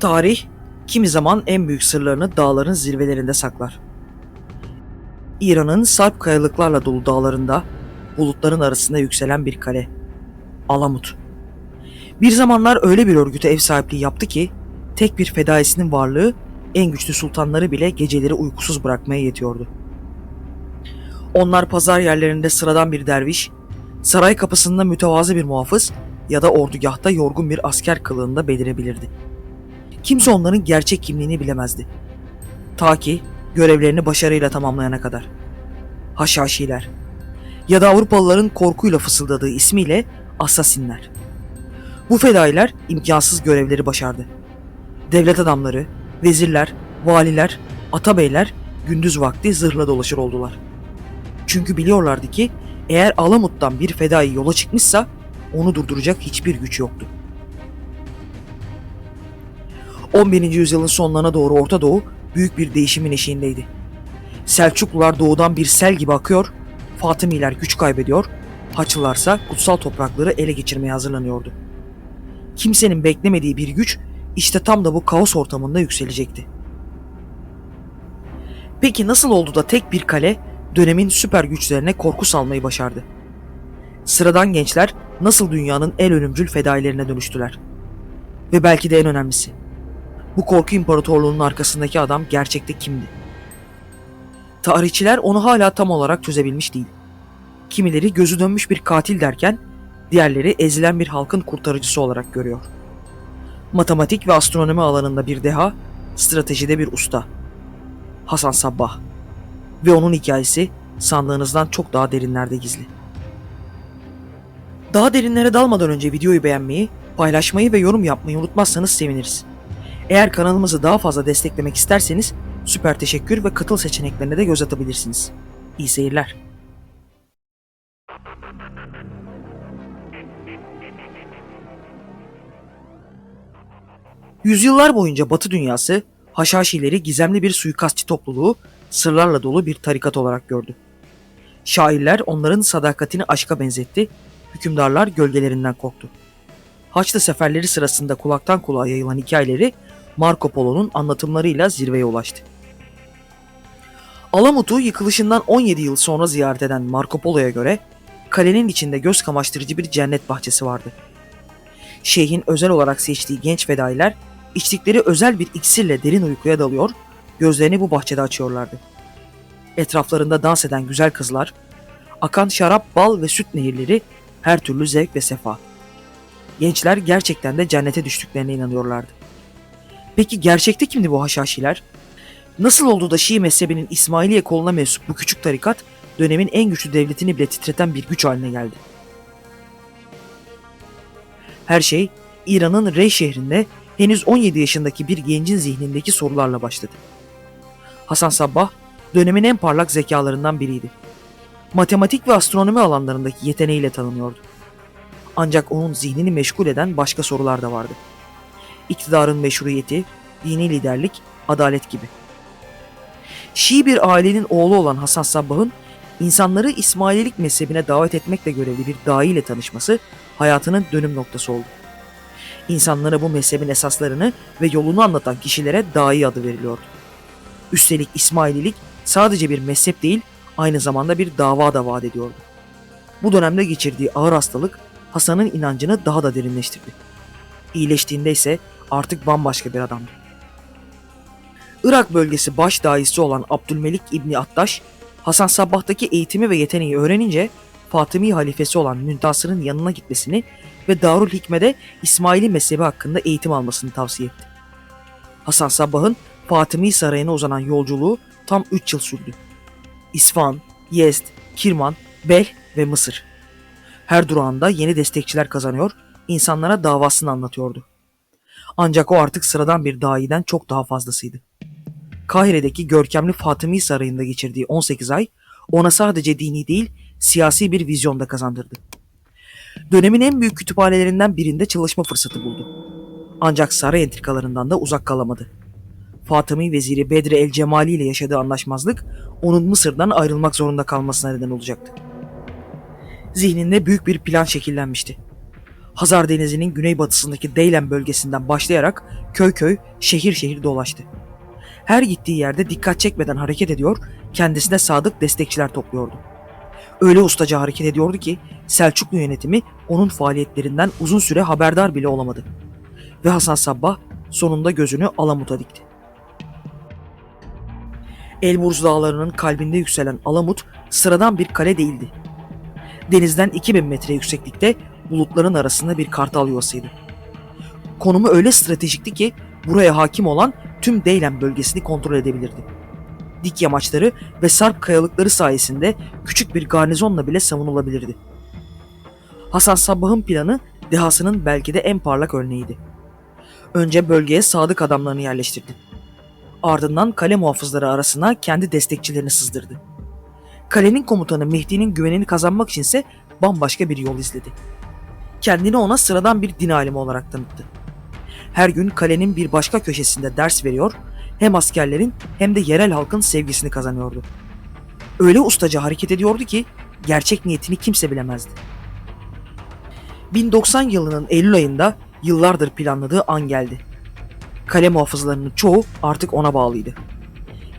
Tarih, kimi zaman en büyük sırlarını dağların zirvelerinde saklar. İran'ın sarp kayalıklarla dolu dağlarında, bulutların arasında yükselen bir kale. Alamut. Bir zamanlar öyle bir örgüte ev sahipliği yaptı ki, tek bir fedaisinin varlığı en güçlü sultanları bile geceleri uykusuz bırakmaya yetiyordu. Onlar pazar yerlerinde sıradan bir derviş, saray kapısında mütevazı bir muhafız ya da ordugahta yorgun bir asker kılığında belirebilirdi. Kimse onların gerçek kimliğini bilemezdi. Ta ki görevlerini başarıyla tamamlayana kadar. Haşhaşiler ya da Avrupalıların korkuyla fısıldadığı ismiyle Asasinler. Bu fedailer imkansız görevleri başardı. Devlet adamları, vezirler, valiler, atabeyler gündüz vakti zırhla dolaşır oldular. Çünkü biliyorlardı ki eğer Alamut'tan bir fedai yola çıkmışsa onu durduracak hiçbir güç yoktu. 11. yüzyılın sonlarına doğru Orta Doğu büyük bir değişimin eşiğindeydi. Selçuklular doğudan bir sel gibi akıyor, Fatımiler güç kaybediyor, Haçlılarsa kutsal toprakları ele geçirmeye hazırlanıyordu. Kimsenin beklemediği bir güç işte tam da bu kaos ortamında yükselecekti. Peki nasıl oldu da tek bir kale dönemin süper güçlerine korku salmayı başardı? Sıradan gençler nasıl dünyanın en ölümcül fedailerine dönüştüler? Ve belki de en önemlisi, bu korku imparatorluğunun arkasındaki adam gerçekte kimdi? Tarihçiler onu hala tam olarak çözebilmiş değil. Kimileri gözü dönmüş bir katil derken, diğerleri ezilen bir halkın kurtarıcısı olarak görüyor. Matematik ve astronomi alanında bir deha, stratejide bir usta. Hasan Sabbah. Ve onun hikayesi sandığınızdan çok daha derinlerde gizli. Daha derinlere dalmadan önce videoyu beğenmeyi, paylaşmayı ve yorum yapmayı unutmazsanız seviniriz. Eğer kanalımızı daha fazla desteklemek isterseniz süper teşekkür ve katıl seçeneklerine de göz atabilirsiniz. İyi seyirler. Yüzyıllar boyunca Batı dünyası Haşhaşileri gizemli bir suikastçı topluluğu, sırlarla dolu bir tarikat olarak gördü. Şairler onların sadakatini aşka benzetti, hükümdarlar gölgelerinden korktu. Haçlı seferleri sırasında kulaktan kulağa yayılan hikayeleri Marco Polo'nun anlatımlarıyla zirveye ulaştı. Alamut'u yıkılışından 17 yıl sonra ziyaret eden Marco Polo'ya göre kalenin içinde göz kamaştırıcı bir cennet bahçesi vardı. Şeyhin özel olarak seçtiği genç fedailer içtikleri özel bir iksirle derin uykuya dalıyor, gözlerini bu bahçede açıyorlardı. Etraflarında dans eden güzel kızlar, akan şarap, bal ve süt nehirleri, her türlü zevk ve sefa. Gençler gerçekten de cennete düştüklerine inanıyorlardı. Peki gerçekte kimdi bu haşhaşiler? Nasıl oldu da Şii mezhebinin İsmailiye koluna mensup bu küçük tarikat dönemin en güçlü devletini bile titreten bir güç haline geldi? Her şey İran'ın Rey şehrinde henüz 17 yaşındaki bir gencin zihnindeki sorularla başladı. Hasan Sabbah dönemin en parlak zekalarından biriydi. Matematik ve astronomi alanlarındaki yeteneğiyle tanınıyordu. Ancak onun zihnini meşgul eden başka sorular da vardı. İktidarın meşruiyeti, dini liderlik, adalet gibi. Şii bir ailenin oğlu olan Hasan Sabbah'ın insanları İsmaililik mezhebine davet etmekle görevli bir dahi ile tanışması hayatının dönüm noktası oldu. İnsanlara bu mezhebin esaslarını ve yolunu anlatan kişilere dahi adı veriliyordu. Üstelik İsmaililik sadece bir mezhep değil, aynı zamanda bir dava da vaat ediyordu. Bu dönemde geçirdiği ağır hastalık Hasan'ın inancını daha da derinleştirdi. İyileştiğinde ise artık bambaşka bir adamdı. Irak bölgesi baş dahisi olan Abdülmelik İbni Attaş, Hasan Sabbah'taki eğitimi ve yeteneği öğrenince Fatımi halifesi olan Müntasır'ın yanına gitmesini ve Darül Hikme'de İsmaili mezhebi hakkında eğitim almasını tavsiye etti. Hasan Sabbah'ın Fatımi Sarayı'na uzanan yolculuğu tam 3 yıl sürdü. İsfahan, Yezd, Kirman, Bel ve Mısır. Her durağında yeni destekçiler kazanıyor, insanlara davasını anlatıyordu. Ancak o artık sıradan bir dahiden çok daha fazlasıydı. Kahire'deki görkemli Fatımi Sarayı'nda geçirdiği 18 ay ona sadece dini değil siyasi bir vizyon da kazandırdı. Dönemin en büyük kütüphanelerinden birinde çalışma fırsatı buldu. Ancak saray entrikalarından da uzak kalamadı. Fatımi veziri Bedri el Cemali ile yaşadığı anlaşmazlık onun Mısır'dan ayrılmak zorunda kalmasına neden olacaktı. Zihninde büyük bir plan şekillenmişti. Hazar Denizi'nin güneybatısındaki Deylen bölgesinden başlayarak köy köy, şehir şehir dolaştı. Her gittiği yerde dikkat çekmeden hareket ediyor, kendisine sadık destekçiler topluyordu. Öyle ustaca hareket ediyordu ki Selçuklu yönetimi onun faaliyetlerinden uzun süre haberdar bile olamadı. Ve Hasan Sabbah sonunda gözünü Alamut'a dikti. Elburz dağlarının kalbinde yükselen Alamut sıradan bir kale değildi. Denizden 2000 metre yükseklikte bulutların arasında bir kartal yuvasıydı. Konumu öyle stratejikti ki buraya hakim olan tüm Deylen bölgesini kontrol edebilirdi. Dik yamaçları ve sarp kayalıkları sayesinde küçük bir garnizonla bile savunulabilirdi. Hasan Sabbah'ın planı dehasının belki de en parlak örneğiydi. Önce bölgeye sadık adamlarını yerleştirdi. Ardından kale muhafızları arasına kendi destekçilerini sızdırdı. Kalenin komutanı Mehdi'nin güvenini kazanmak içinse bambaşka bir yol izledi. Kendini ona sıradan bir din alimi olarak tanıttı. Her gün kalenin bir başka köşesinde ders veriyor, hem askerlerin hem de yerel halkın sevgisini kazanıyordu. Öyle ustaca hareket ediyordu ki gerçek niyetini kimse bilemezdi. 1090 yılının Eylül ayında yıllardır planladığı an geldi. Kale muhafızlarının çoğu artık ona bağlıydı.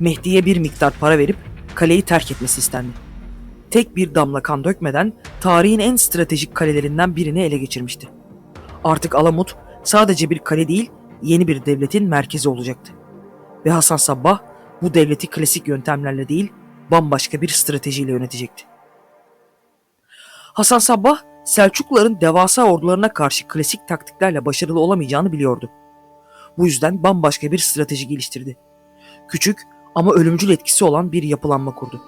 Mehdi'ye bir miktar para verip kaleyi terk etmesi istendi. Tek bir damla kan dökmeden tarihin en stratejik kalelerinden birini ele geçirmişti. Artık Alamut sadece bir kale değil, yeni bir devletin merkezi olacaktı. Ve Hasan Sabbah bu devleti klasik yöntemlerle değil, bambaşka bir stratejiyle yönetecekti. Hasan Sabbah, Selçukluların devasa ordularına karşı klasik taktiklerle başarılı olamayacağını biliyordu. Bu yüzden bambaşka bir strateji geliştirdi. Küçük ama ölümcül etkisi olan bir yapılanma kurdu.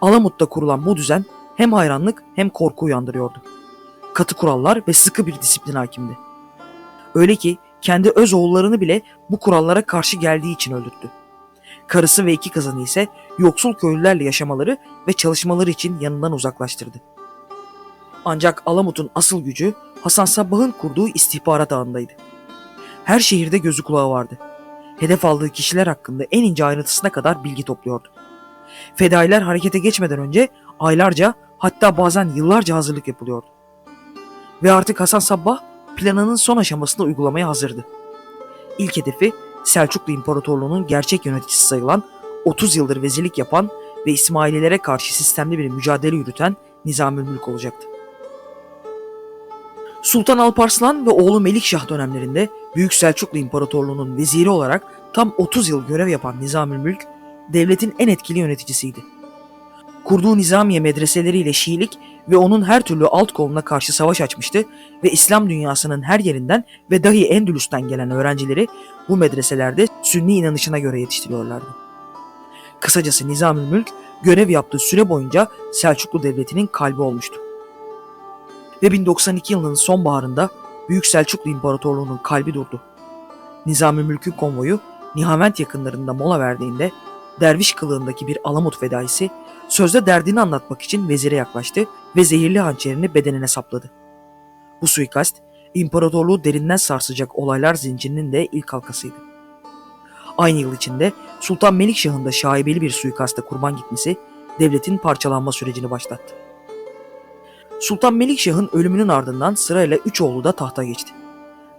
Alamut'ta kurulan bu düzen hem hayranlık hem korku uyandırıyordu. Katı kurallar ve sıkı bir disiplin hakimdi. Öyle ki kendi öz oğullarını bile bu kurallara karşı geldiği için öldürttü. Karısı ve iki kızını ise yoksul köylülerle yaşamaları ve çalışmaları için yanından uzaklaştırdı. Ancak Alamut'un asıl gücü Hasan Sabbah'ın kurduğu istihbarat ağındaydı. Her şehirde gözü kulağı vardı. Hedef aldığı kişiler hakkında en ince ayrıntısına kadar bilgi topluyordu. Fedailer harekete geçmeden önce aylarca hatta bazen yıllarca hazırlık yapılıyordu. Ve artık Hasan Sabbah planının son aşamasında uygulamaya hazırdı. İlk hedefi Selçuklu İmparatorluğu'nun gerçek yöneticisi sayılan 30 yıldır vezirlik yapan ve İsmaililere karşı sistemli bir mücadele yürüten Nizamül Mülk olacaktı. Sultan Alparslan ve oğlu Melikşah dönemlerinde Büyük Selçuklu İmparatorluğu'nun veziri olarak tam 30 yıl görev yapan Nizamül Mülk, devletin en etkili yöneticisiydi. Kurduğu nizamiye medreseleriyle Şiilik ve onun her türlü alt koluna karşı savaş açmıştı ve İslam dünyasının her yerinden ve dahi Endülüs'ten gelen öğrencileri bu medreselerde Sünni inanışına göre yetiştiriyorlardı. Kısacası Nizamül Mülk görev yaptığı süre boyunca Selçuklu Devleti'nin kalbi olmuştu. Ve 1092 yılının sonbaharında Büyük Selçuklu İmparatorluğu'nun kalbi durdu. Nizami Mülk'ün konvoyu Nihavent yakınlarında mola verdiğinde derviş kılığındaki bir Alamut fedaisi sözde derdini anlatmak için vezire yaklaştı ve zehirli hançerini bedenine sapladı. Bu suikast imparatorluğu derinden sarsacak olaylar zincirinin de ilk halkasıydı. Aynı yıl içinde Sultan Melikşah'ın da şaibeli bir suikasta kurban gitmesi devletin parçalanma sürecini başlattı. Sultan Melikşah'ın ölümünün ardından sırayla üç oğlu da tahta geçti.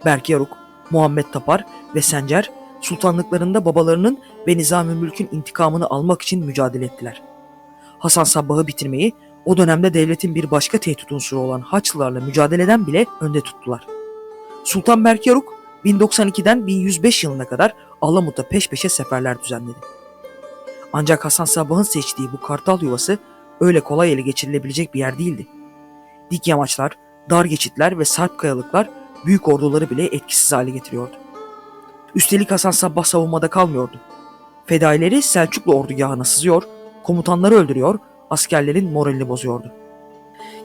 Berkyaruk, Muhammed Tapar ve Sencer sultanlıklarında babalarının ve Nizami Mülk'ün intikamını almak için mücadele ettiler. Hasan Sabbah'ı bitirmeyi o dönemde devletin bir başka tehdit unsuru olan Haçlılarla mücadeleden bile önde tuttular. Sultan Berkyaruk 1092'den 1105 yılına kadar Alamut'ta peş peşe seferler düzenledi. Ancak Hasan Sabbah'ın seçtiği bu kartal yuvası öyle kolay ele geçirilebilecek bir yer değildi. Dik yamaçlar, dar geçitler ve sarp kayalıklar büyük orduları bile etkisiz hale getiriyordu. Üstelik Hasan Sabbah savunmada kalmıyordu. Fedaileri Selçuklu ordugahına sızıyor, komutanları öldürüyor, askerlerin moralini bozuyordu.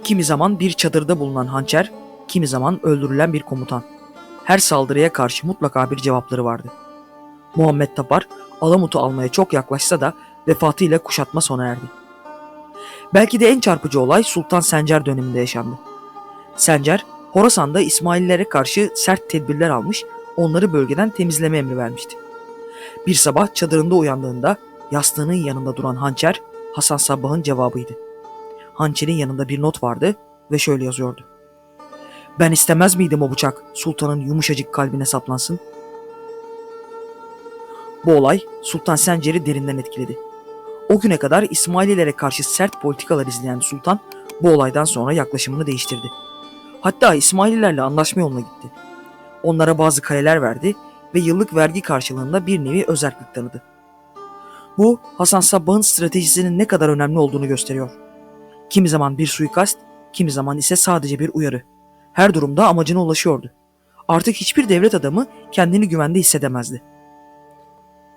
Kimi zaman bir çadırda bulunan hançer, kimi zaman öldürülen bir komutan. Her saldırıya karşı mutlaka bir cevapları vardı. Muhammed Tapar, Alamut'u almaya çok yaklaşsa da vefatıyla kuşatma sona erdi. Belki de en çarpıcı olay Sultan Sencer döneminde yaşandı. Sencer, Horasan'da İsmaillere karşı sert tedbirler almış, onları bölgeden temizleme emri vermişti. Bir sabah çadırında uyandığında yastığının yanında duran hançer Hasan Sabbah'ın cevabıydı. Hançerin yanında bir not vardı ve şöyle yazıyordu. Ben istemez miydim o bıçak sultanın yumuşacık kalbine saplansın? Bu olay Sultan Sencer'i derinden etkiledi. O güne kadar İsmaililere karşı sert politikalar izleyen sultan bu olaydan sonra yaklaşımını değiştirdi. Hatta İsmaililerle anlaşma yoluna gitti. Onlara bazı kaleler verdi ve yıllık vergi karşılığında bir nevi özerklik tanıdı. Bu Hasan Sabbah'ın stratejisinin ne kadar önemli olduğunu gösteriyor. Kimi zaman bir suikast, kimi zaman ise sadece bir uyarı. Her durumda amacına ulaşıyordu. Artık hiçbir devlet adamı kendini güvende hissedemezdi.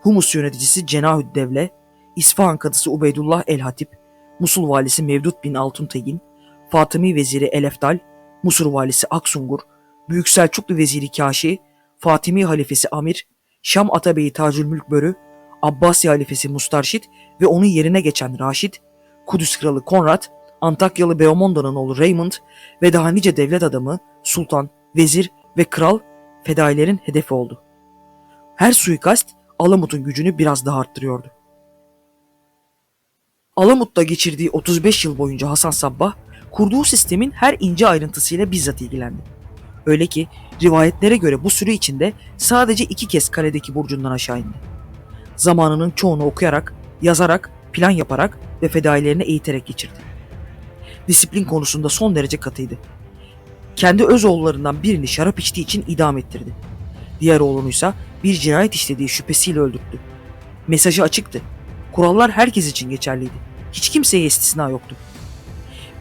Humus yöneticisi Cenahüd Devle, İsfahan kadısı Ubeydullah el-Hatip, Musul valisi Mevdut bin Altuntegin, Fatımi veziri Elefdal, Musur valisi Aksungur, Büyük Selçuklu veziri Kaşi, Fatimi halifesi Amir, Şam Atabeyi Tacülmülk Börü, Abbasi halifesi Mustarşit ve onun yerine geçen Raşid, Kudüs kralı Konrad, Antakyalı Beomondo'nun oğlu Raymond ve daha nice devlet adamı, sultan, vezir ve kral fedailerin hedefi oldu. Her suikast Alamut'un gücünü biraz daha arttırıyordu. Alamut'ta geçirdiği 35 yıl boyunca Hasan Sabbah, kurduğu sistemin her ince ayrıntısıyla bizzat ilgilendi. Öyle ki rivayetlere göre bu süre içinde sadece iki kez kaledeki burcundan aşağı indi. Zamanının çoğunu okuyarak, yazarak, plan yaparak ve fedailerini eğiterek geçirdi. Disiplin konusunda son derece katıydı. Kendi öz oğullarından birini şarap içtiği için idam ettirdi. Diğer oğlunuysa bir cinayet işlediği şüphesiyle öldürttü. Mesajı açıktı. Kurallar herkes için geçerliydi. Hiç kimseye istisna yoktu.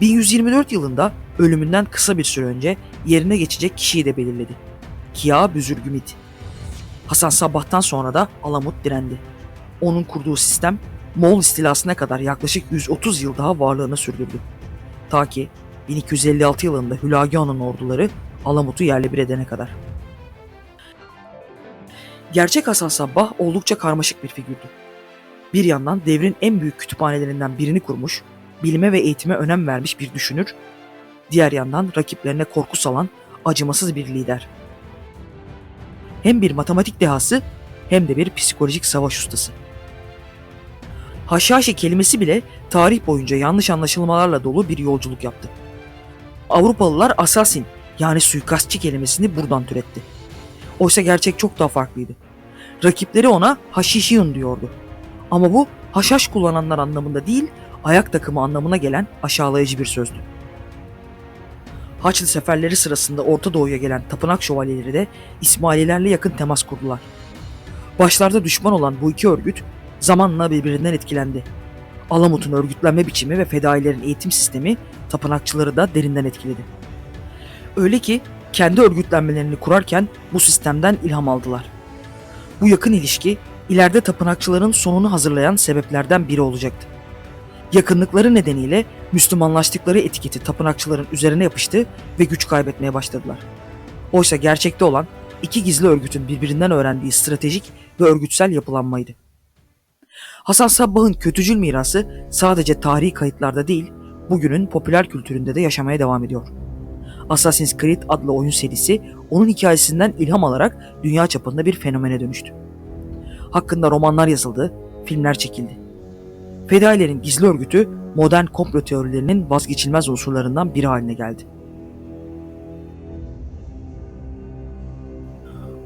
1124 yılında ölümünden kısa bir süre önce yerine geçecek kişiyi de belirledi. Kia Büzürgümit. Hasan Sabbah'tan sonra da Alamut direndi. Onun kurduğu sistem Moğol istilasına kadar yaklaşık 130 yıl daha varlığını sürdürdü. Ta ki 1256 yılında Hülagi Han'ın orduları Alamut'u yerle bir edene kadar. Gerçek Hasan Sabbah oldukça karmaşık bir figürdü. Bir yandan devrin en büyük kütüphanelerinden birini kurmuş, bilime ve eğitime önem vermiş bir düşünür, diğer yandan rakiplerine korku salan acımasız bir lider. Hem bir matematik dehası hem de bir psikolojik savaş ustası. Haşhaşi kelimesi bile tarih boyunca yanlış anlaşılmalarla dolu bir yolculuk yaptı. Avrupalılar assassin yani suikastçı kelimesini buradan türetti. Oysa gerçek çok daha farklıydı. Rakipleri ona haşişiyun diyordu. Ama bu haşhaş kullananlar anlamında değil, ayak takımı anlamına gelen aşağılayıcı bir sözdü. Haçlı seferleri sırasında Orta Doğu'ya gelen tapınak şövalyeleri de İsmaililerle yakın temas kurdular. Başlarda düşman olan bu iki örgüt zamanla birbirinden etkilendi. Alamut'un örgütlenme biçimi ve fedailerin eğitim sistemi tapınakçıları da derinden etkiledi. Öyle ki kendi örgütlenmelerini kurarken bu sistemden ilham aldılar. Bu yakın ilişki ileride tapınakçıların sonunu hazırlayan sebeplerden biri olacaktı. Yakınlıkları nedeniyle Müslümanlaştıkları etiketi tapınakçıların üzerine yapıştı ve güç kaybetmeye başladılar. Oysa gerçekte olan iki gizli örgütün birbirinden öğrendiği stratejik ve örgütsel yapılanmaydı. Hasan Sabbah'ın kötücül mirası sadece tarihi kayıtlarda değil, bugünün popüler kültüründe de yaşamaya devam ediyor. Assassin's Creed adlı oyun serisi onun hikayesinden ilham alarak dünya çapında bir fenomene dönüştü. Hakkında romanlar yazıldı, filmler çekildi. Fedailerin gizli örgütü modern komplo teorilerinin vazgeçilmez unsurlarından biri haline geldi.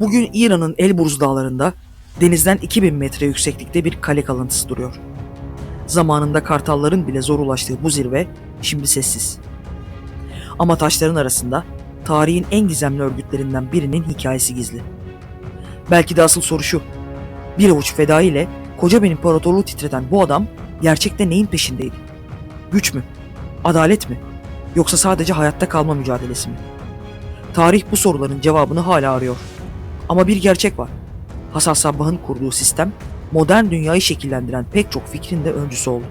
Bugün İran'ın Elburz dağlarında denizden 2000 metre yükseklikte bir kale kalıntısı duruyor. Zamanında kartalların bile zor ulaştığı bu zirve şimdi sessiz. Ama taşların arasında tarihin en gizemli örgütlerinden birinin hikayesi gizli. Belki de asıl soru şu. Bir avuç fedai ile koca bir imparatorluğu titreten bu adam gerçekte neyin peşindeydi? Güç mü? Adalet mi? Yoksa sadece hayatta kalma mücadelesi mi? Tarih bu soruların cevabını hala arıyor. Ama bir gerçek var. Hasan Sabbah'ın kurduğu sistem modern dünyayı şekillendiren pek çok fikrin de öncüsü oldu.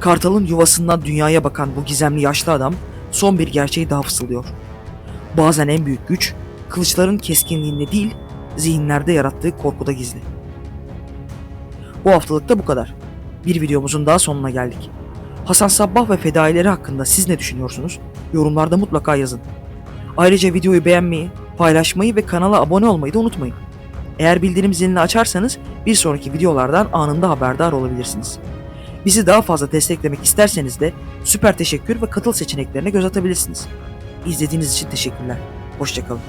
Kartal'ın yuvasından dünyaya bakan bu gizemli yaşlı adam son bir gerçeği daha fısıldıyor. Bazen en büyük güç kılıçların keskinliğinde değil, zihinlerde yarattığı korkuda gizli. Bu haftalık da bu kadar. Bir videomuzun daha sonuna geldik. Hasan Sabbah ve fedaileri hakkında siz ne düşünüyorsunuz? Yorumlarda mutlaka yazın. Ayrıca videoyu beğenmeyi, paylaşmayı ve kanala abone olmayı da unutmayın. Eğer bildirim zilini açarsanız bir sonraki videolardan anında haberdar olabilirsiniz. Bizi daha fazla desteklemek isterseniz de süper teşekkür ve katıl seçeneklerine göz atabilirsiniz. İzlediğiniz için teşekkürler. Hoşçakalın.